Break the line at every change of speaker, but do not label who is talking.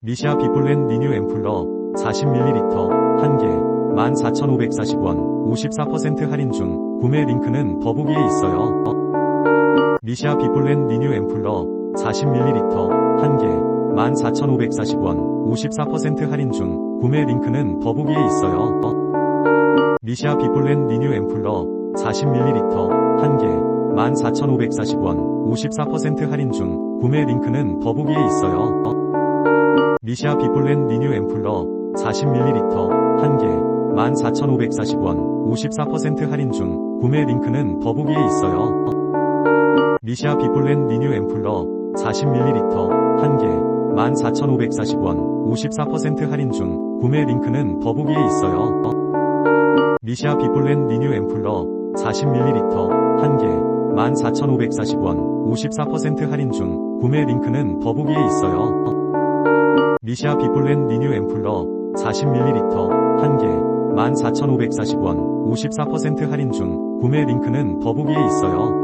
미샤 비폴렌 리뉴 앰플러 40ml 1개 14,540원 54% 할인 중 구매 링크는 더보기에 있어요. 미샤 비폴렌 리뉴 앰플러 40ml 1개 14,540원 54% 할인 중 구매 링크는 더보기에 있어요. 미샤 비폴렌 리뉴 앰플러 40ml 1개 14,540원 54% 할인 중 구매 링크는 더보기에 있어요. 미샤 비폴렌 리뉴 앰플러 40ml 1개 14,540원 54% 할인 중 구매 링크는 더보기에 있어요. 미샤 비폴렌 리뉴 앰플러 40ml 1개 14,540원 54% 할인 중 구매 링크는 더보기에 있어요. 미샤 비폴렌 리뉴 앰플러 40ml 1개 14,540원 54% 할인 중 구매 링크는 더보기에 있어요. 미샤 비폴렌 리뉴 앰플러 40ml 1개 14,540원 54% 할인 중 구매 링크는 더보기에 있어요.